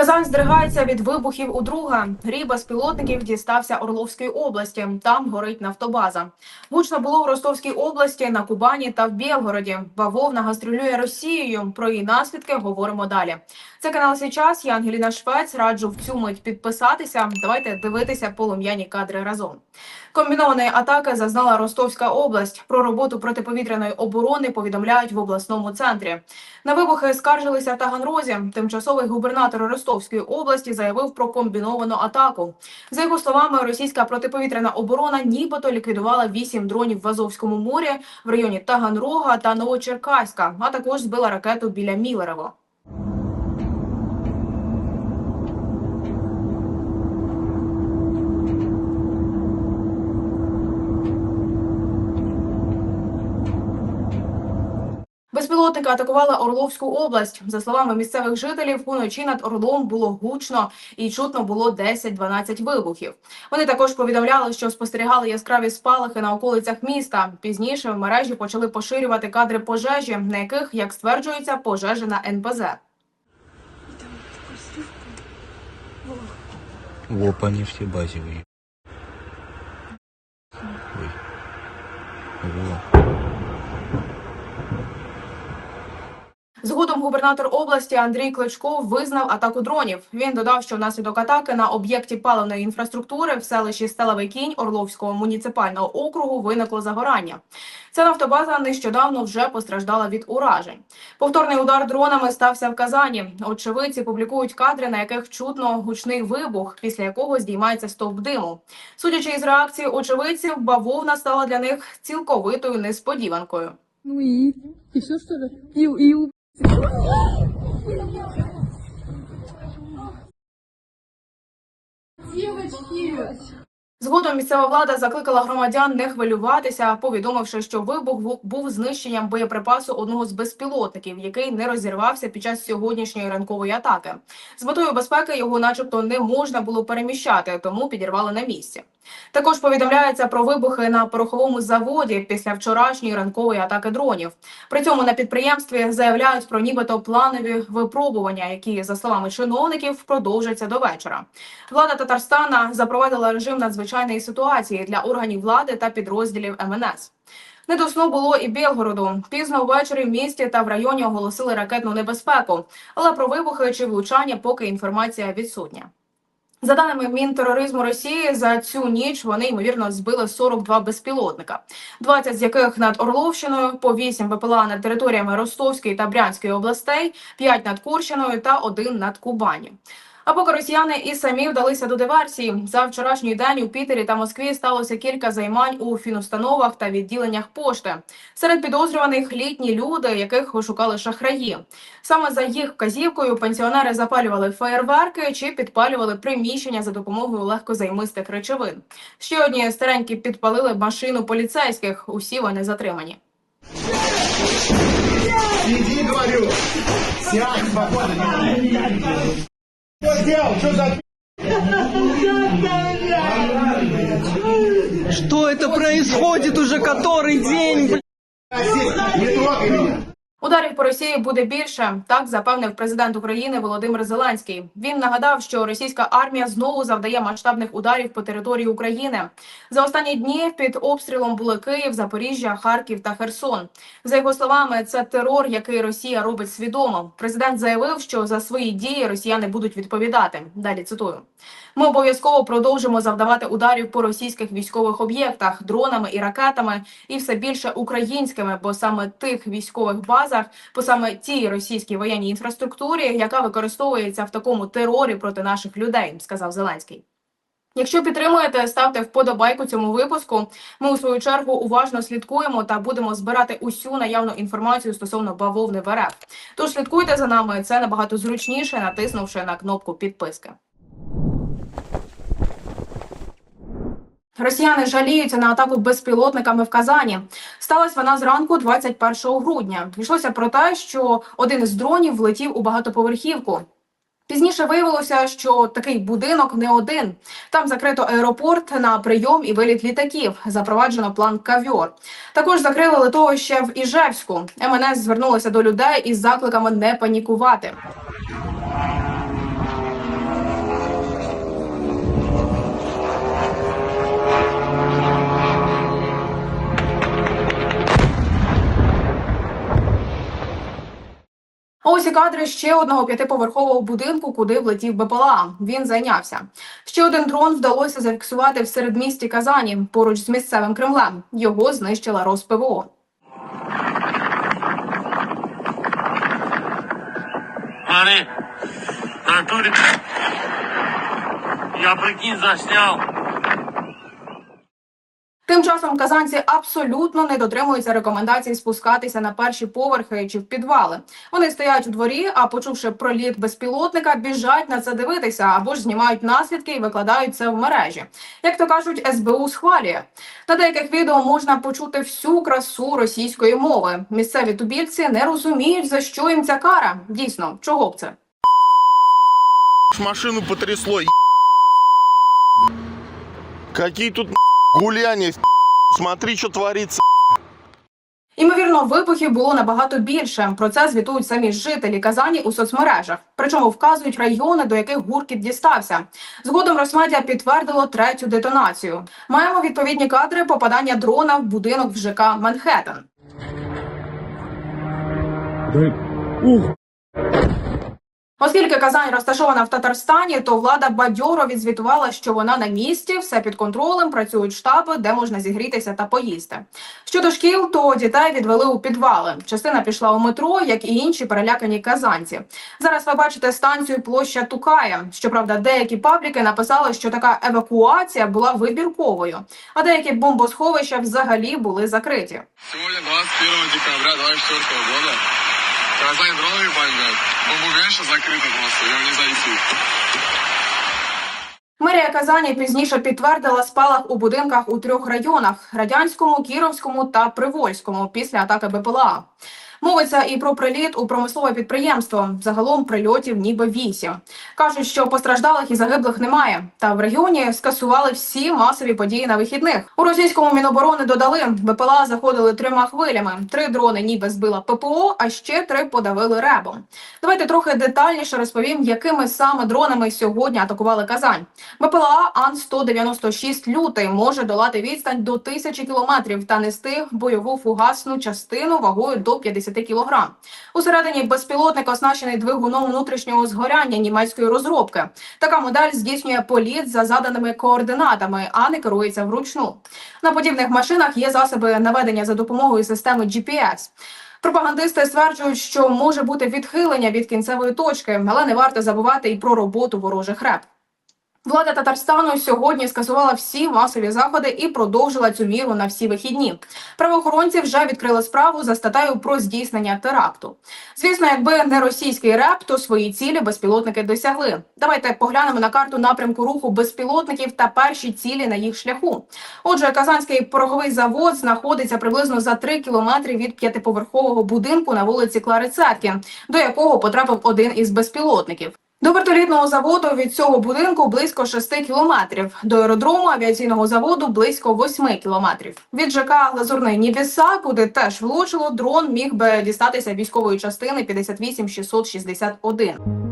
Казань здригається від вибухів у друга. Рій безпілотників дістався Орловської області. Там горить нафтобаза. Гучно було в Ростовській області, на Кубані та в Білгороді. Бавовна гастролює Росією. Про її наслідки говоримо далі. Це канал «Сейчас». Я Ангеліна Швець. Раджу в цю мить підписатися. Давайте дивитися полум'яні кадри разом. Комбінованої атаки зазнала Ростовська область. Про роботу протиповітряної оборони повідомляють в обласному центрі. На вибухи скаржилися в Таганрозі. Тимчасовий губернатор Ростовської області заявив про комбіновану атаку. За його словами, російська протиповітряна оборона нібито ліквідувала вісім дронів в Азовському морі в районі Таганрога та Новочеркаська, а також збила ракету біля Мілерово. Безпілотники атакували Орловську область. За словами місцевих жителів, уночі над Орлом було гучно і чутно було 10-12 вибухів. Вони також повідомляли, що спостерігали яскраві спалахи на околицях міста. Пізніше в мережі почали поширювати кадри пожежі, на яких, як стверджується, пожежа на НПЗ. Во, по нефтебазе вы. Ой. Во. Згодом губернатор області Андрій Кличко визнав атаку дронів. Він додав, що внаслідок атаки на об'єкті паливної інфраструктури в селищі Стелевий кінь Орловського муніципального округу виникло загорання. Ця нафтобаза нещодавно вже постраждала від уражень. Повторний удар дронами стався в Казані. Очевидці публікують кадри, на яких чутно гучний вибух, після якого здіймається стовп диму. Судячи із реакції очевидців, бавовна стала для них цілковитою несподіванкою. Ну и? И все? И, и у- Девочки! Згодом місцева влада закликала громадян не хвилюватися, повідомивши, що вибух бу- був знищенням боєприпасу одного з безпілотників, який не розірвався під час сьогоднішньої ранкової атаки. З метою безпеки його, начебто, не можна було переміщати, тому підірвали на місці. Також повідомляється про вибухи на пороховому заводі після вчорашньої ранкової атаки дронів. При цьому на підприємстві заявляють про нібито планові випробування, які, за словами чиновників, продовжаться до вечора. Влада Татарстана запровадила режим надзвичайної ситуації для органів влади та підрозділів МНС. Не до сну було і Білгороду. Пізно ввечері в місті та в районі оголосили ракетну небезпеку, але про вибухи чи влучання поки інформація відсутня. За даними Мінтероризму Росії, за цю ніч вони ймовірно збили 42 безпілотника, 20 з яких над Орловщиною, по 8 БПЛА над територіями Ростовської та Брянської областей, 5 над Курщиною та 1 над Кубані. А поки росіяни і самі вдалися до диверсії, за вчорашній день у Пітері та Москві сталося кілька займань у фінустановах та відділеннях пошти. Серед підозрюваних літні люди, яких шукали шахраї. Саме за їх вказівкою пенсіонери запалювали феєрверки чи підпалювали приміщення за допомогою легкозаймистих речовин. Ще одні старенькі підпалили машину поліцейських. Усі вони затримані. Иди, говорю! Сядь спокойно! Что сделал? Что за Что это происходит уже который день? Не трогай меня! Ударів по Росії буде більше. Так запевнив президент України Володимир Зеленський. Він нагадав, що російська армія знову завдає масштабних ударів по території України. За останні дні під обстрілом були Київ, Запоріжжя, Харків та Херсон. За його словами, це терор, який Росія робить свідомо. Президент заявив, що за свої дії росіяни будуть відповідати. Далі цитую: ми обов'язково продовжимо завдавати ударів по російських військових об'єктах дронами і ракетами, і все більше українськими, бо саме тих військових базах, по саме тій російській воєнній інфраструктурі, яка використовується в такому терорі проти наших людей, сказав Зеленський. Якщо підтримуєте, ставте вподобайку цьому випуску. Ми у свою чергу уважно слідкуємо та будемо збирати усю наявну інформацію стосовно бавовни в РФ. Тож слідкуйте за нами. Це набагато зручніше, натиснувши на кнопку підписки. Росіяни жаліються на атаку безпілотниками в Казані. Сталася вона зранку 21 грудня. Йшлося про те, що один із дронів влетів у багатоповерхівку. Пізніше виявилося, що такий будинок не один. Там закрито аеропорт на прийом і виліт літаків. Запроваджено план кавьор. Також закрили литовище в Іжевську. МНС звернулося до людей із закликами не панікувати. Ці кадри ще одного п'ятиповерхового будинку, куди влетів БПЛА. Він зайнявся. Ще один дрон вдалося зафіксувати в середмісті Казані поруч з місцевим Кремлем. Його знищила РосПВО. Смотри, натуре. Я прикинь заснял. Тим часом казанці абсолютно не дотримуються рекомендацій спускатися на перші поверхи чи в підвали. Вони стоять у дворі, а почувши проліт безпілотника, біжать на це дивитися або ж знімають наслідки і викладають це в мережі. Як то кажуть, СБУ схвалює. На деяких відео можна почути всю красу російської мови. Місцеві тубільці не розуміють за що їм ця кара. Дійсно, чого б це? Машину потрясло. Какие тут гуляния. Смотри, что творится. Імовірно, вибухів було набагато більше. Про це звітують самі жителі Казані у соцмережах. Причому вказують райони, до яких гуркіт дістався. Згодом Росмедіа підтвердило третю детонацію. Маємо відповідні кадри попадання дрона в будинок в ЖК Манхеттен. Оскільки Казань розташована в Татарстані, то влада бадьоро відзвітувала, що вона на місці, все під контролем, працюють штаби, де можна зігрітися та поїсти. Щодо шкіл, то дітей відвели у підвали. Частина пішла у метро, як і інші перелякані казанці. Зараз ви бачите станцію площа Тукая. Щоправда, деякі пабліки написали, що така евакуація була вибірковою, а деякі бомбосховища взагалі були закриті. Сегодня 21 декабря 2024 года Казань бо бомбят. закрито просто, него не зайти. Мерія Казані пізніше підтвердила спалах у будинках у трьох районах: радянському, Кіровському та Привольському після атаки БПЛА. Мовиться і про приліт у промислове підприємство. Загалом прильотів ніби вісім. Кажуть, що постраждалих і загиблих немає. Та в регіоні скасували всі масові події на вихідних. У російському міноборони додали БПЛА заходили трьома хвилями. Три дрони ніби збила ППО, а ще три подавили ребом. Давайте трохи детальніше розповім, якими саме дронами сьогодні атакували Казань. БПЛА Ан-196 «Лютий» може долати відстань до тисячі кілометрів та нести бойову фугасну частину вагою до 50 кілограм. Усередині безпілотник оснащений двигуном внутрішнього згоряння німецької розробки. Така модель здійснює політ за заданими координатами, а не керується вручну. На подібних машинах є засоби наведення за допомогою системи GPS. Пропагандисти стверджують, що може бути відхилення від кінцевої точки, але не варто забувати і про роботу ворожих реп. Влада Татарстану сьогодні скасувала всі масові заходи і продовжила цю міру на всі вихідні. Правоохоронці вже відкрили справу за статтею про здійснення теракту. Звісно, якби не російський реп, то свої цілі безпілотники досягли. Давайте поглянемо на карту напрямку руху безпілотників та перші цілі на їх шляху. Отже, Казанський пороговий завод знаходиться приблизно за 3 кілометри від п'ятиповерхового будинку на вулиці Клари Цетки, до якого потрапив один із безпілотників. До вертолітного заводу від цього будинку близько 6 кілометрів. До аеродрому авіаційного заводу близько 8 кілометрів. Від ЖК Лазурний Нівіса, куди теж влучило, дрон міг би дістатися військової частини 58661.